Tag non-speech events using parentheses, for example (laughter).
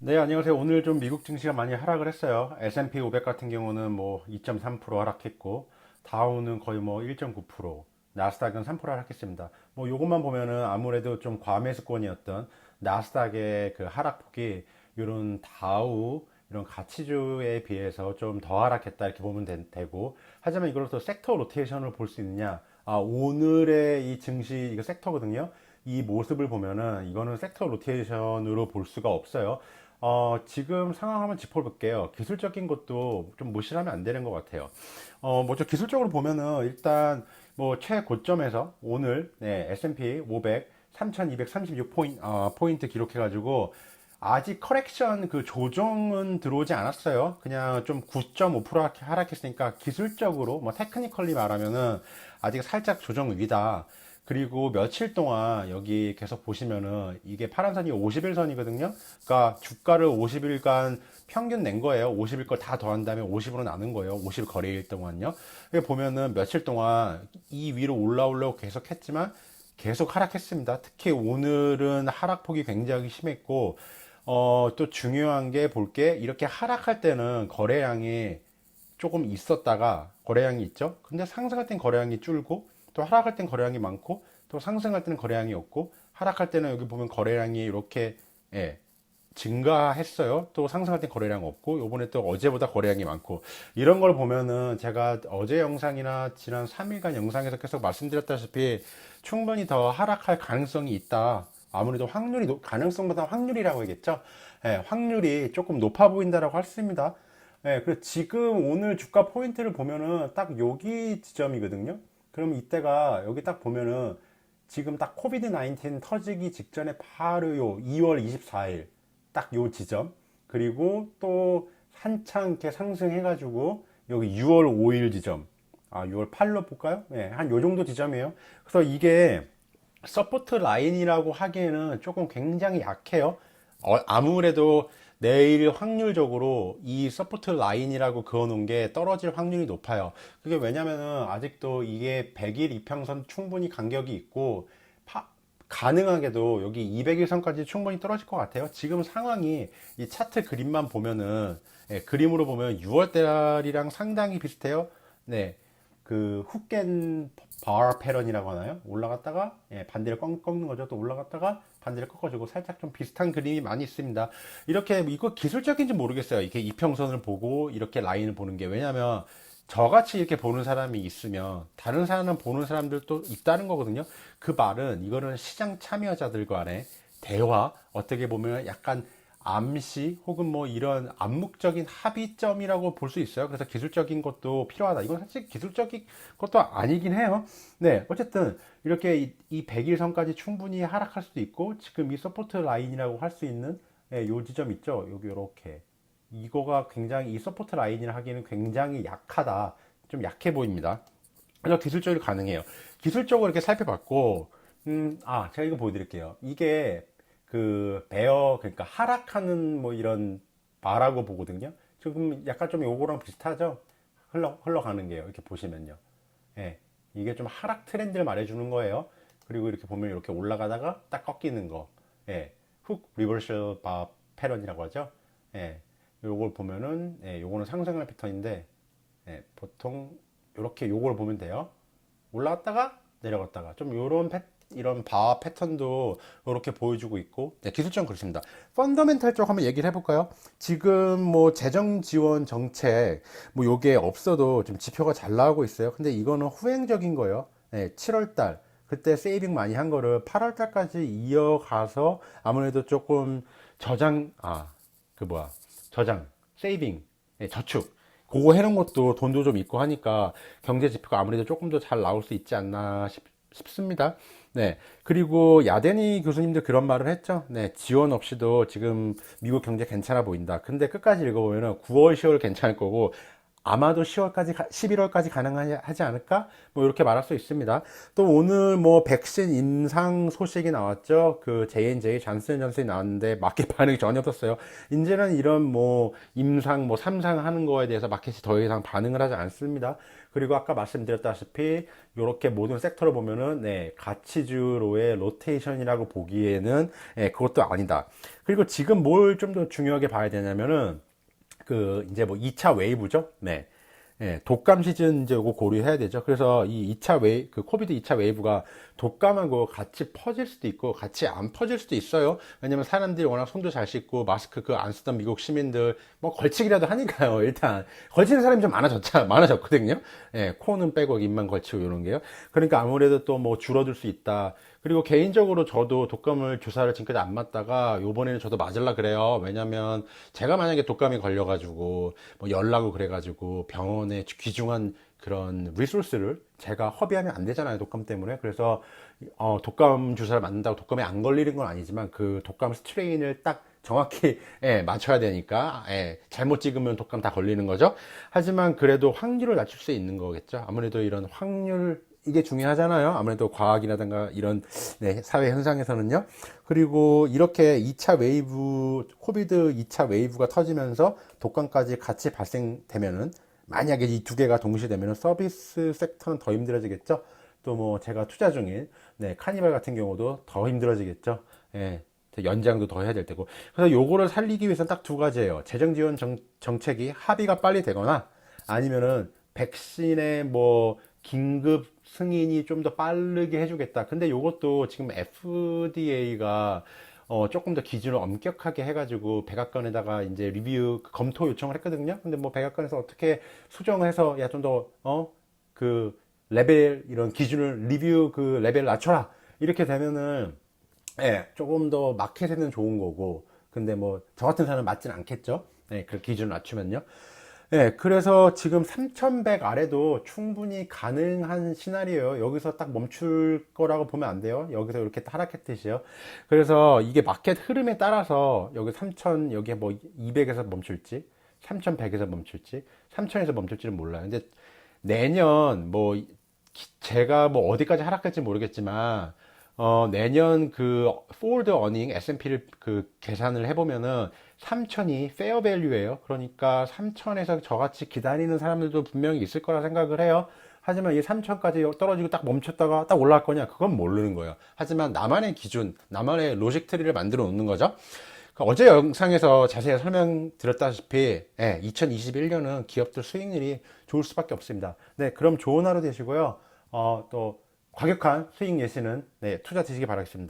네, 안녕하세요. 오늘 좀 미국 증시가 많이 하락을 했어요. S&P 500 같은 경우는 뭐 2.3% 하락했고, 다우는 거의 뭐 1.9%, 나스닥은 3% 하락했습니다. 뭐 요것만 보면은 아무래도 좀 과매수권이었던 나스닥의 그 하락폭이 이런 다우 이런 가치주에 비해서 좀 더 하락했다 이렇게 보면 되, 고 하지만 이걸 또 섹터 로테이션을 볼 수 있느냐 아 오늘의 이 증시 이거 섹터거든요 이 모습을 보면은 이거는 섹터 로테이션으로 볼 수가 없어요 어, 지금 상황 한번 짚어볼게요. 기술적인 것도 좀 무시하면 안 되는 것 같아요. 어, 먼저 기술적으로 보면은 일단 뭐 최고점에서 오늘 네, S&P 500 3236 포인트 어, 포인트 기록해가지고 아직 커렉션 그 조정은 들어오지 않았어요. 그냥 좀 9.5% 하락했으니까 기술적으로 뭐 테크니컬리 말하면은 아직 살짝 조정 위다. 그리고 며칠 동안 여기 계속 보시면은 이게 파란 선이 50일선이거든요. 그러니까 주가를 50일간 평균 낸 거예요. 50일 걸 다 더한 다음에 50으로 나눈 거예요. 50일 거래일 동안요. 보면은 며칠 동안 이 위로 올라오려고 계속 했지만 계속 하락했습니다. 특히 오늘은 하락폭이 굉장히 심했고, 어, 또 중요한 게 볼게 이렇게 하락할 때는 거래량이 조금 있었다가 거래량이 있죠. 근데 상승할 땐 거래량이 줄고 또 하락할 땐 거래량이 많고 또 상승할 때는 거래량이 없고 하락할 때는 여기 보면 거래량이 이렇게 예, 증가했어요. 또 상승할 땐 거래량 없고 요번에 또 어제보다 거래량이 많고 이런 걸 보면은 제가 어제 영상이나 지난 3일간 영상에서 계속 말씀드렸다시피 충분히 더 하락할 가능성이 있다. 아무래도 확률이 높- 가능성보다 확률이라고 하겠죠. 예, 확률이 조금 높아 보인다라고 있습니다. 예, 그래서 지금 오늘 주가 포인트를 보면은 딱 여기 지점이거든요. 그럼 이때가 여기 딱 보면은 지금 딱 코비드 19 터지기 직전에 바로 요 2월 24일 딱 요 지점 그리고 또 한창 이렇게 상승해 가지고 여기 6월 5일 지점 아 6월 8로 볼까요? 네, 한 요 정도 지점이에요. 그래서 이게 서포트 라인이라고 하기에는 조금 굉장히 약해요. 어, 아무래도 내일 확률적으로 이 서포트 라인이라고 그어놓은 게 떨어질 확률이 높아요. 그게 왜냐면은 아직도 이게 100일 이평선 충분히 간격이 있고 파- 가능하게도 여기 200일선까지 충분히 떨어질 것 같아요. 지금 상황이 이 차트 그림만 보면은 예, 그림으로 보면 6월 달이랑 상당히 비슷해요. 네, 그 훅겐 바 패런이라고 하나요? 올라갔다가 예, 반대를 꺾, 는 거죠. 또 올라갔다가 반대를 꺾어주고 살짝 좀 비슷한 그림이 많이 있습니다. 이렇게 이거 기술적인지 모르겠어요. 이렇게 이평선을 보고 이렇게 라인을 보는 게 왜냐하면 저같이 이렇게 보는 사람이 있으면 다른 사람 보는 사람들도 있다는 거거든요. 그 말은 이거는 시장 참여자들 간의 대화 어떻게 보면 약간 암시 혹은 뭐 이런 암묵적인 합의점이라고 볼 수 있어요. 그래서 기술적인 것도 필요하다. 이건 사실 기술적인 것도 아니긴 해요. 네, 어쨌든 이렇게 이, 이 100일 선까지 충분히 하락할 수도 있고 지금 이 서포트 라인이라고 할 수 있는 예, 요 지점 있죠. 여기 이렇게 이거가 굉장히 이 서포트 라인이라 하기에는 굉장히 약하다. 좀 약해 보입니다. 그래서 기술적으로 가능해요. 기술적으로 이렇게 살펴봤고, 음, 아, 제가 이거 보여드릴게요. 이게 그 베어, 그러니까 하락하는 뭐 이런 바라고 보거든요. 지금 약간 좀 요거랑 비슷하죠? 흘러, 흘러가는 게요. 이렇게 보시면요. 예. 이게 좀 하락 트렌드를 말해주는 거예요. 그리고 이렇게 보면 이렇게 올라가다가 딱 꺾이는 거. 예. 훅 리버셜 바 패런이라고 하죠. 예. 요걸 보면은, 예, 요거는 상승할 패턴인데, 예, 보통 이렇게 요걸 보면 돼요. 올라갔다가 내려갔다가 좀 요런 패, 이런 바 패턴도 이렇게 보여주고 있고 네, 기술적으로 그렇습니다. 펀더멘탈 쪽 한번 얘기를 해볼까요? 지금 뭐 재정 지원 정책 뭐 요게 없어도 좀 지표가 잘 나오고 있어요. 근데 이거는 후행적인 거예요. 네, 7월 달 그때 세이빙 많이 한 거를 8월 달까지 이어가서 아무래도 조금 저장 아 그 뭐야 저장 세이빙 네, 저축 그거 해놓은 것도 돈도 좀 있고 하니까 경제 지표가 아무래도 조금 더 잘 나올 수 있지 않나 싶, 싶습니다. 네. 그리고 야데니 교수님도 그런 말을 했죠. 네. 지원 없이도 지금 미국 경제 괜찮아 보인다. 근데 끝까지 읽어보면은 9월, 10월 괜찮을 거고 아마도 10월까지, 11월까지 가능하지 않을까? 뭐 이렇게 말할 수 있습니다. 또 오늘 뭐 백신 임상 소식이 나왔죠. 그 J&J 잔슨 잔슨이 나왔는데 마켓 (laughs) 반응이 전혀 없었어요. 이제는 이런 뭐 임상 뭐 3상 하는 거에 대해서 마켓이 더 이상 반응을 하지 않습니다. 그리고 아까 말씀드렸다시피 이렇게 모든 섹터를 보면은 네, 가치주로의 로테이션이라고 보기에는 예, 그것도 아니다. 그리고 지금 뭘 좀 더 중요하게 봐야 되냐면은 그 이제 뭐 2차 웨이브죠. 네. 예, 독감 시즌 이제 요거 고려해야 되죠. 그래서 이 2차 웨이, 그 코비드 2차 웨이브가 독감하고 같이 퍼질 수도 있고 같이 안 퍼질 수도 있어요. 왜냐면 사람들이 워낙 손도 잘 씻고 마스크 그 안 쓰던 미국 시민들 뭐 걸치기라도 하니까요. (laughs) 일단 걸치는 사람이 좀 많아졌자, 많아졌거든요. 예, 코는 빼고 입만 걸치고 이런 게요. 그러니까 아무래도 또 뭐 줄어들 수 있다. 그리고 개인적으로 저도 독감을 주사를 지금까지 안 맞다가 요번에는 저도 맞을라 그래요. 왜냐면 제가 만약에 독감이 걸려가지고 뭐 열나고 그래가지고 병원에 귀중한 그런 리소스를 제가 허비하면 안 되잖아요. 독감 때문에. 그래서 어, 독감 주사를 맞는다고 독감에 안 걸리는 건 아니지만 그 독감 스트레인을 딱 정확히 (laughs) 예, 맞춰야 되니까 예, 잘못 찍으면 독감 다 걸리는 거죠. 하지만 그래도 확률을 낮출 수 있는 거겠죠. 아무래도 이런 확률 이게 중요하잖아요. 아무래도 과학이라든가 이런 네, 사회 현상에서는요. 그리고 이렇게 2차 웨이브, 코비드 2차 웨이브가 터지면서 독감까지 같이 발생되면은 만약에 이 두 개가 동시에 되면은 서비스 섹터는 더 힘들어지겠죠. 또 뭐 제가 투자 중인 네, 카니발 같은 경우도 더 힘들어지겠죠. 예. 연장도 더 해야 될 테고. 그래서 요거를 살리기 위해서는 딱 두 가지예요. 재정 지원 정, 정책이 합의가 빨리 되거나 아니면은 백신의 뭐 긴급 승인이 좀 더 빠르게 해주겠다. 근데 요것도 지금 FDA가 어, 조금 더 기준을 엄격하게 해가지고 백악관에다가 이제 리뷰 그 검토 요청을 했거든요. 근데 뭐 백악관에서 어떻게 수정해서 야 좀 더 어 그 레벨 이런 기준을 리뷰 그 레벨을 낮춰라 이렇게 되면은 예 조금 더 마켓에는 좋은 거고 근데 뭐 저 같은 사람은 맞진 않겠죠. 예, 그 기준을 낮추면요. 예, 그래서 지금 3100 아래도 충분히 가능한 시나리오예요. 여기서 딱 멈출 거라고 보면 안 돼요. 여기서 이렇게 하락했듯이요. 그래서 이게 마켓 흐름에 따라서 여기 3000, 여기 뭐 200에서 멈출지, 3100에서 멈출지, 3000에서 멈출지는 몰라요. 근데 내년 뭐 기- 제가 뭐 어디까지 하락할지 모르겠지만 어, 내년 그 forward earning S&P를 그 계산을 해보면은 3천이 fair value예요. 그러니까 3천에서 저같이 기다리는 사람들도 분명히 있을 거라 생각을 해요. 하지만 이 3천까지 떨어지고 딱 멈췄다가 딱 올라갈 거냐? 그건 모르는 거예요. 하지만 나만의 기준, 나만의 로직 트리를 만들어 놓는 거죠. 그 어제 영상에서 자세히 설명드렸다시피 2021년은 기업들 수익률이 좋을 수밖에 없습니다. 네, 그럼 좋은 하루 되시고요. 어, 또 과격한 수익 예시는 네, 투자 되시기 바라겠습니다.